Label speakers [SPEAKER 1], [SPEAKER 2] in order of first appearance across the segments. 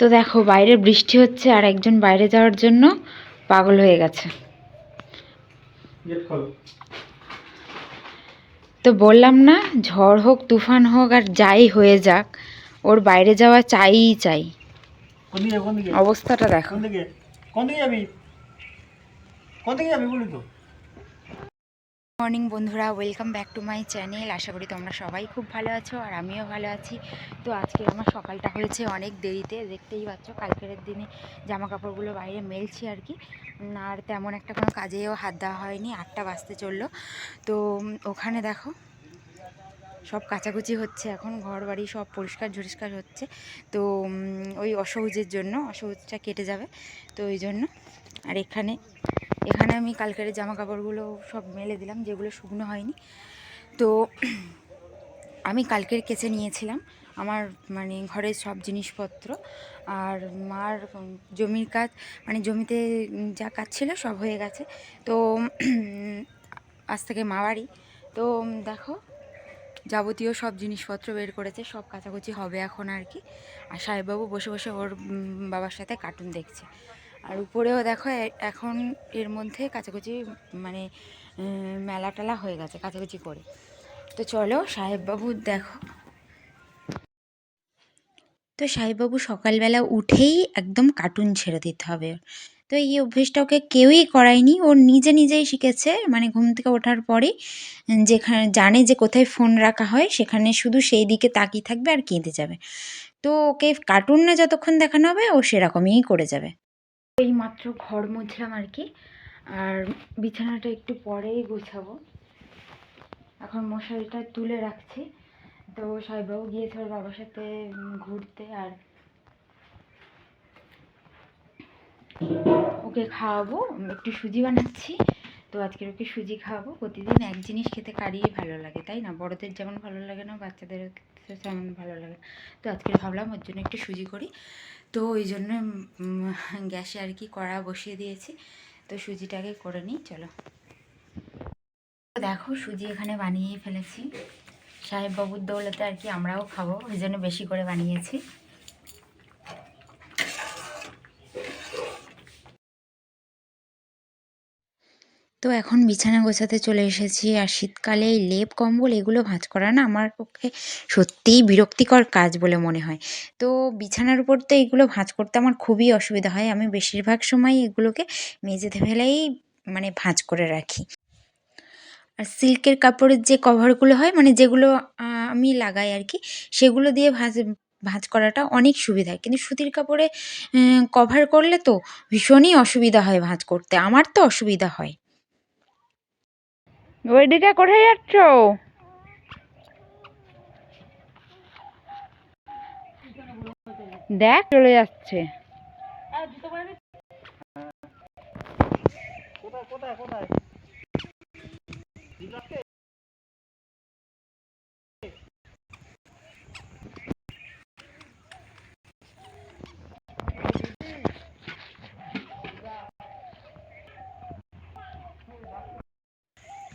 [SPEAKER 1] তো দেখো বাইরে বৃষ্টি হচ্ছে আর একজন বাইরে যাওয়ার জন্য পাগল হয়ে গেছে। তো বললাম না ঝড় হোক তুফান হোক আর যাই হয়ে যাক ওর বাইরে যাওয়া চাইই চাই। অবস্থাটা দেখো।
[SPEAKER 2] কোন দিকে? কোন দিকে যাবি? কোন দিকে যাবি বলি তো?
[SPEAKER 1] মর্নিং, বন্ধুরা। Welcome back to my channel. আশা করি তোমরা সবাই খুব ভালো আছো আর আমিও ভালো আছি। তো আজকে আমার সকালটা হয়েছে অনেক দেরিতে। দেখতেই পাচ্ছ, কালকের দিনে জামা কাপড়গুলো বাইরে মেলছি আর কি। আর তেমন একটা কোনো কাজেও হাত দেওয়া হয়নি। আটটা বাজতে চলল। তো ওখানে দেখো, সব কাচাকুচি হচ্ছে এখন। ঘর বাড়ি সব পরিষ্কার ঝরিষ্কার হচ্ছে। তো ওই অসহজের জন্য, অসহজটা কেটে যাবে। তো, ওই জন্য। আর এখানে এখানে আমি কালকের জামা কাপড়গুলো সব মেলে দিলাম, যেগুলো শুকনো হয়নি। তো আমি কালকের কেচে নিয়েছিলাম আমার মানে ঘরের সব জিনিসপত্র। আর মার জমির কাজ মানে জমিতে যা কাজ ছিল সব হয়ে গেছে। তো আজ থেকে মা বাড়ি। তো দেখো, যাবতীয় সব জিনিসপত্র বের করেছে, সব কাচাকুচি হবে এখন আর কি। আর সাহেববাবু বসে বসে ওর বাবার সাথে কার্টুন দেখছে। আর উপরেও দেখো এখন এর মধ্যে কাচাকুচি মানে মেলা টেলা হয়ে গেছে কাচাকুচি করে। তো চলো সাহেববাবু দেখো। তো সাহেববাবু সকালবেলা উঠেই একদম কার্টুন ছেড়ে দিতে হবে। তো এই অভ্যেসটা ওকে কেউই করায়নি ও নিজে নিজেই শিখেছে মানে ঘুম থেকে ওঠার উম, যেখানে জানে যে কোথায় ফোন রাখা হয় সেখানে শুধু সেই দিকে তাকিয়ে থাকবে আর কেঁদে যাবে। তো ওকে কার্টুন না যতক্ষণ দেখানো হবে ও সেরকমই করে যাবে। এই মাত্র ঘর মুছলাম আর কি। আর বিছানাটা একটু পরেই গোছাবো। এখন মশারিটা তুলে রাখছি। তো সাহেববাবু গিয়েছে ওর বাবার সাথে ঘুরতে আর ওকে খাওয়াবো। একটু সুজি বানাচ্ছি। তো আজকে ওকে সুজি খাওয়াবো। প্রতিদিন এক জিনিস খেতে কারিয়ে ভালো লাগে, তাই না? বড়দের যেমন ভালো লাগে না বাচ্চাদের তেমন ভালো লাগে। তো আজকে ভাবলাম ওর জন্য একটু সুজি করি। তো ওই জন্য গ্যাসে আর কি কড়া বসিয়ে দিয়েছি। তো সুজিটাকে করে নিই, চলো। দেখো, সুজি এখানে বানিয়ে ফেলেছি। সাহেব বাবুর দৌলতে আর কি আমরাও খাব, ওই জন্য বেশি করে বানিয়েছি। তো এখন বিছানা গোছাতে চলে এসেছি। আর শীতকালে এই লেপ, কম্বল এগুলো ভাঁজ করা না আমার পক্ষে সত্যিই বিরক্তিকর কাজ বলে মনে হয়। তো বিছানার উপর তো এগুলো ভাঁজ করতে আমার খুবই অসুবিধা হয়। আমি বেশিরভাগ সময় এগুলোকে মেঝেতে ফেলেই মানে ভাঁজ করে রাখি। আর সিল্কের কাপড়ের যে কভারগুলো হয় মানে যেগুলো আমি লাগাই আর কি, সেগুলো দিয়ে ভাঁজ ভাঁজ করাটা অনেক সুবিধা হয়। কিন্তু সুতির কাপড়ে কভার করলে তো ভীষণই অসুবিধা হয় ভাঁজ করতে। আমার তো অসুবিধা হয়। ওইদিকে কোথায় যাচ্ছ? দেখ চলে যাচ্ছে।
[SPEAKER 2] কোথায় কোথায়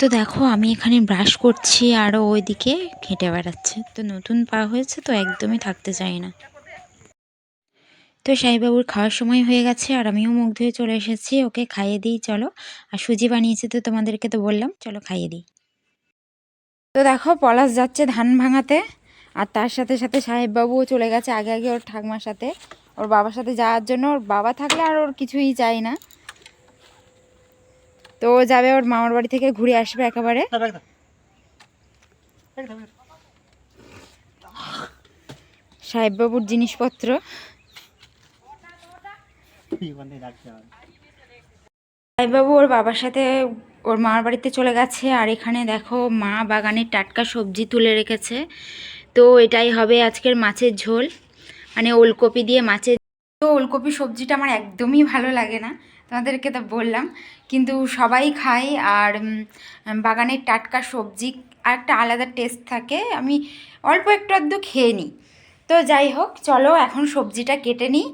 [SPEAKER 1] তো দেখো, আমি এখানে ব্রাশ করছি, আর ও ওইদিকে হেঁটে বেড়াচ্ছে। তো নতুন পা হয়েছে, তো একদমই থাকতে চাই না। তো সাইবাবুর খাওয়ার সময় হয়ে গেছে, আর আমিও মুখ ধুয়ে চলে এসেছি। ওকে খাইয়ে দিই, চলো। আর সুজি বানিয়েছি তো তোমাদেরকে তো বললাম, চলো খাইয়ে দিই। তো দেখো, পলাশ যাচ্ছে ধান ভাঙাতে, আর তার সাথে সাথে সাহেববাবুও চলে গেছে আগে আগে ওর ঠাকমার সাথে। ওর বাবার সাথে যাওয়ার জন্য, ওর বাবা থাকলে আর ওর কিছুই চাই না। তো ও যাবে ওর মামার বাড়ি থেকে ঘুরে আসবে একেবারে।
[SPEAKER 2] দাও।
[SPEAKER 1] সাহেববাবুর জিনিসপত্র। সাহেববাবু ওর বাবার সাথে ওর মামার বাড়িতে চলে গেছে আর এখানে দেখো মা বাগানের টাটকা সবজি তুলে রেখেছে। তো এটাই হবে আজকের মাছের ঝোল। মানে ওলকপি দিয়ে মাছের তো ওলকপি সবজিটা আমার একদমই ভালো লাগে না। তোমাদেরকে তো বললাম। কিন্তু সবাই খায় আর বাগানের টাটকা সবজি আর একটা আলাদা টেস্ট থাকে। আমি অল্প একটু আধটু খেয়ে নিই। তো যাই হোক, চলো এখন সবজিটা কেটে নিই।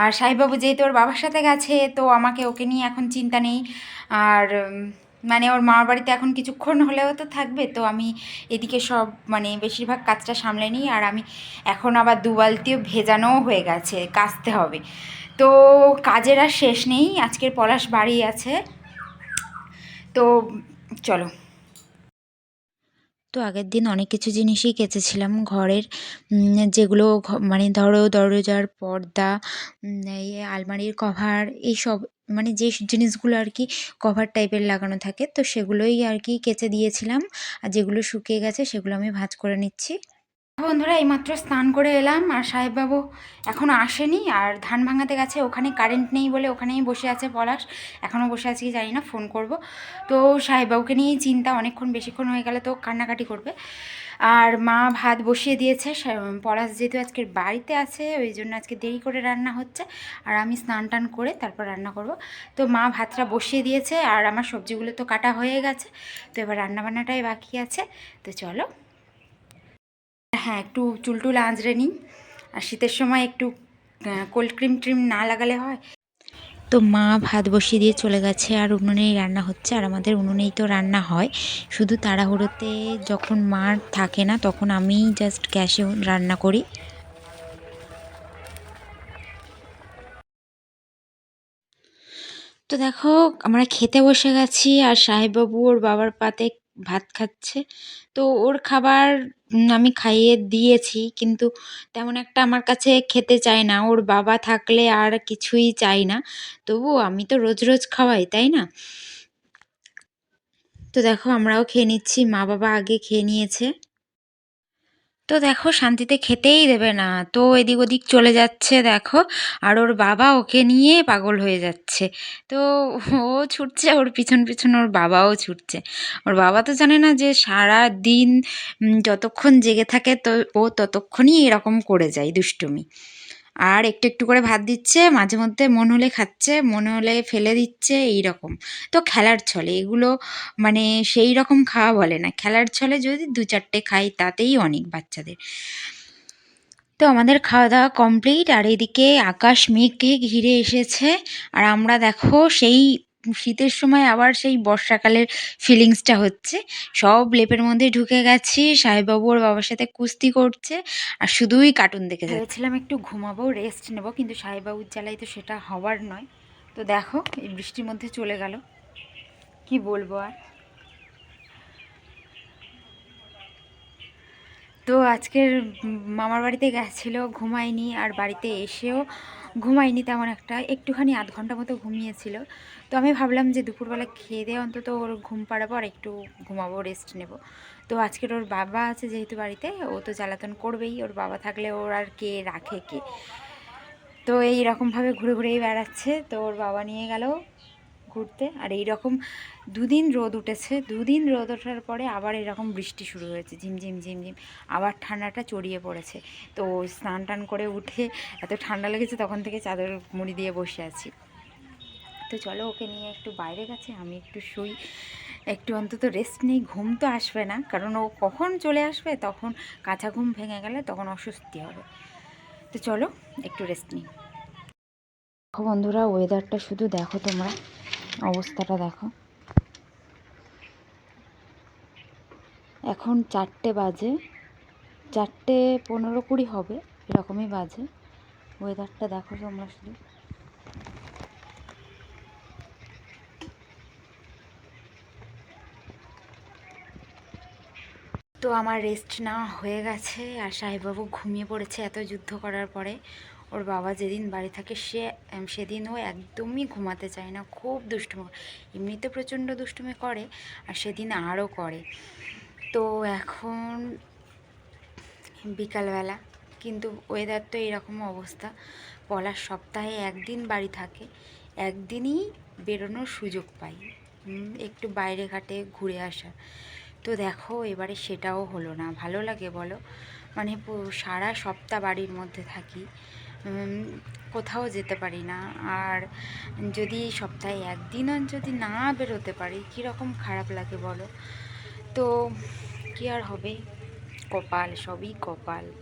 [SPEAKER 1] আর সাহেববাবু যেহেতু ওর বাবার সাথে গেছে, তো আমাকে ওকে নিয়ে এখন চিন্তা নেই। আর মানে ওর মামার বাড়িতে এখন কিছুক্ষণ হলেও তো থাকবে, তো আমি এদিকে সব মানে বেশিরভাগ কাজটা সামলে নিই আর আমি এখন আবার দুবালতিও ভেজানোও হয়ে গেছে, কাচতে হবে। তো কাজের আর শেষ নেই, আজকের পলাশ বাড়ি আছে। তো চলো। তো আগের দিন অনেক কিছু জিনিসই কেচেছিলাম। ঘরের যেগুলো মানে ধরো, দরজার পর্দা এই আলমারির কভার এইসব মানে যে জিনিসগুলো আর কি কভার টাইপের লাগানো থাকে, তো সেগুলোই আর কি কেচে দিয়েছিলাম। আর যেগুলো শুকিয়ে গেছে সেগুলো আমি ভাঁজ করে নিচ্ছি। বন্ধুরা, এইমাত্র স্নান করে এলাম আর সাহেববাবু এখনও আসেনি আর ধান ভাঙাতে গেছে। ওখানে কারেন্ট নেই বলে ওখানেই বসে আছে পলাশ। এখনও বসে আছে কি জানি না ফোন করব। তো সাহেববাবুকে নিয়েই চিন্তা, অনেকক্ষণ বেশিক্ষণ হয়ে গেলে তো কান্নাকাটি করবে। আর মা ভাত বসিয়ে দিয়েছে। পলাশ যেহেতু আজকের বাড়িতে আছে, ওই জন্য আজকে দেরি করে রান্না হচ্ছে। আর আমি স্নান টান করে তারপর রান্না করব। তো মা ভাতটা বসিয়ে দিয়েছে আর আমার সবজিগুলো তো কাটা হয়ে গেছে। তো এবার রান্নাবান্নাটাই বাকি আছে। তো চলো হ্যাঁ একটু চুলটুল আঁচড়ে নিই। আর শীতের সময় একটু কোল্ড ক্রিম ট্রিম না লাগালে হয়। তো মা ভাত বসিয়ে দিয়ে চলে গেছে আর উনুনেই রান্না হচ্ছে। আর আমাদের উনুনেই তো রান্না হয়। শুধু তাড়াহুড়োতে যখন মা থাকে না, তখন আমি জাস্ট গ্যাসে রান্না করি। তো দেখো, আমরা খেতে বসে গেছি আর সাহেববাবু ওর বাবার পাতে ভাত খাচ্ছে। তো ওর খাবার আমি খাইয়ে দিয়েছি কিন্তু তেমন একটা আমার কাছে খেতে চায় না। ওর বাবা থাকলে আর কিছুই চাই না। তবু আমি তো রোজ রোজ খাওয়াই, তাই না? তো দেখো আমরাও খেয়ে নিচ্ছি, মা বাবা আগে খেয়ে নিয়েছে। তো দেখো শান্তিতে খেতেই দেবে না। তো এদিক ওদিক চলে যাচ্ছে দেখো। আর ওর বাবা ওকে নিয়ে পাগল হয়ে যাচ্ছে। তো ও ছুটছে, ওর পিছন পিছন ওর বাবাও ছুটছে। ওর বাবা তো জানে না যে সারা দিন যতক্ষণ জেগে থাকে তো ও ততক্ষণই এরকম করে যায় দুষ্টুমি। আর একটু একটু করে ভাত দিচ্ছে, মাঝে মধ্যে মন হলে খাচ্ছে, মন হলে ফেলে দিচ্ছে এই রকম তো খেলার ছলে, এগুলো মানে সেই রকম খাওয়া বলে না। খেলার ছলে যদি দু চারটে খাই, তাতেই অনেক বাচ্চাদের। তো আমাদের খাওয়া দাওয়া কমপ্লিট, আর এদিকে আকাশ মেঘকে ঘিরে এসেছে। আর আমরা দেখো, সেই শীতের সময় আবার সেই বর্ষাকালের ফিলিংসটা হচ্ছে। সব লেপের মধ্যে ঢুকে গেছি সাহেববাবু ওর বাবার সাথে কুস্তি করছে, আর শুধুই কার্টুন দেখে ভেবেছিলাম একটু ঘুমাবো রেস্ট নেব, কিন্তু সাহেববাবুর জ্বালাই তো সেটা হওয়ার নয়। তো দেখো, এই বৃষ্টির মধ্যে চলে গেল। কি বলব আর? তো আজকের মামার বাড়িতে গেছিল, ঘুমায়নি, আর বাড়িতে এসেও ঘুমায়নি তেমন একটা, একটুখানি আধ ঘণ্টা মতো ঘুমিয়েছিল। তো আমি ভাবলাম যে দুপুরবেলা খেয়ে দিয়ে অন্তত ওর ঘুম পাড়াবো আর একটু ঘুমাবো রেস্ট নেব। তো আজকের ওর বাবা আছে যেহেতু বাড়িতে, ও তো জ্বালাতন করবেই, ওর বাবা থাকলে ওর আর কে রাখে কে? তো এই রকমভাবে ঘুরে ঘুরেই বেড়াচ্ছে, তো ওর বাবা নিয়ে গেল ঘুরতে। আর এই রকম দুদিন রোদ উঠেছে। দুদিন রোদ ওঠার পরে আবার এরকম বৃষ্টি শুরু হয়েছে। ঝিমঝিম ঝিমঝিম আবার ঠান্ডাটা চড়িয়ে পড়েছে। তো স্নান টান করে উঠে এত ঠান্ডা লেগেছে তখন থেকে চাদর মুড়ি দিয়ে বসে আছি। তো চলো ওকে নিয়ে একটু বাইরে গেছে, আমি একটু শুই। একটু অন্তত রেস্ট নেই, ঘুম তো আসবে না। কারণ ও কখন চলে আসবে, তখন কাঁচা ঘুম ভেঙে গেলে তখন অস্বস্তি হবে। তো চলো একটু রেস্ট নিই। বন্ধুরা ওয়েদারটা শুধু দেখো তোমরা। অবস্থাটা দেখো। এখন চারটে বাজে। চারটে পনেরো কুড়ি হবে, এরকমই বাজে। ওয়েদারটা দেখো তোমরা শুধু। তো আমার রেস্ট নেওয়া হয়ে গেছে, আর সাহেববাবু ঘুমিয়ে পড়েছে এত যুদ্ধ করার পরে। ওর বাবা যেদিন বাড়ি থাকে সে সেদিন ও একদমই ঘুমাতে চায় না, খুব দুষ্টুমি এমনিতে প্রচণ্ড দুষ্টুমি করে আর সেদিন আরও করে। তো এখন বিকালবেলা, কিন্তু ওয়েদার তো এরকম অবস্থা পলার সপ্তাহে একদিন বাড়ি থাকে, একদিনই বেরোনোর সুযোগ পাই। একটু বাইরে ঘাটে ঘুরে আসা। তো দেখো, এবারে সেটাও হলো না। ভালো লাগে বলো? মানে সারা সপ্তাহ বাড়ির মধ্যে থাকি। কোথাও যেতে পারি না। আর যদি সপ্তাহে একদিনও যদি না বেরোতে পারি কীরকম খারাপ লাগে বলো? তো কী আর হবে? কপাল, সবই কপাল।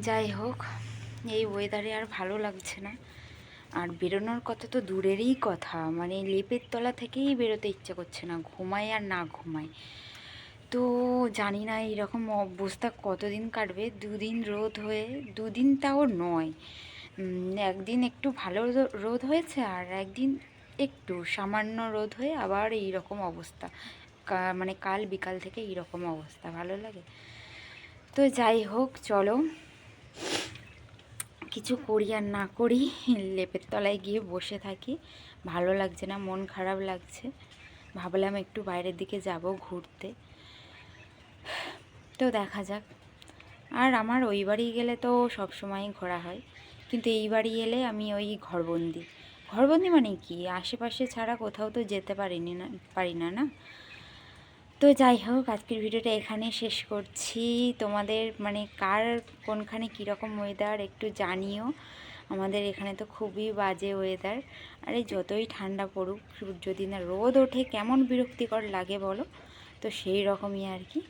[SPEAKER 1] যাই হোক, এই ওয়েদারে আর ভালো লাগছে না। আর বেরোনোর কথা তো দূরেরই কথা। মানে লেপের তলা থেকেই বেরোতে ইচ্ছে করছে না। ঘুমাই আর না ঘুমাই। তো জানি না এরকম অবস্থা কতদিন কাটবে? দুদিন রোদ হয়ে, দুদিন তাও নয়। একদিন একটু ভালো রোদ হয়েছে আর একদিন একটু সামান্য রোদ হয়ে আবার এই রকম অবস্থা মানে কাল বিকাল থেকে এই রকম অবস্থা, ভালো লাগে? তো যাই হোক, চলো। কিছু করি আর না করি, লেপের তলায় গিয়ে বসে থাকি। ভালো লাগছে না, মন খারাপ লাগছে। ভাবলাম একটু বাইরের দিকে যাব ঘুরতে। তো দেখা যাক। আর আমার ওই বাড়ি গেলে তো সব সময় ঘোরা হয়। কিন্তু এই বাড়ি এলে আমি ওই ঘরবন্দি। ঘরবন্দি মানে কি? আশেপাশে ছাড়া কোথাও তো যেতে পারিনি না, পারি না না? তো যাই হোক, আজকের ভিডিওটা এখানে শেষ করছি। তোমাদের মানে কার কোনখানে কীরকম ওয়েদার একটু জানিও। আমাদের এখানে তো খুবই বাজে ওয়েদার আরে যতই ঠান্ডা পড়ুক, যদি না রোদ ওঠে, কেমন বিরক্তিকর লাগে বলো? তো সেই রকমই আর কি।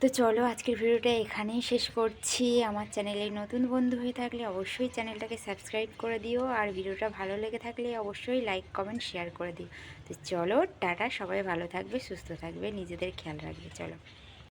[SPEAKER 1] তো চলো আজকের ভিডিওটা এখানেই শেষ করছি। আমার চ্যানেলে নতুন বন্ধু হয়ে থাকলে অবশ্যই চ্যানেলটাকে সাবস্ক্রাইব করে দিও আর ভিডিওটা ভালো লেগে থাকলে অবশ্যই লাইক, কমেন্ট, শেয়ার করে দিও। তো চলো, টাটা, সবাই ভালো থাকবে, সুস্থ থাকবে, নিজেদের খেয়াল রাখবে, চলো।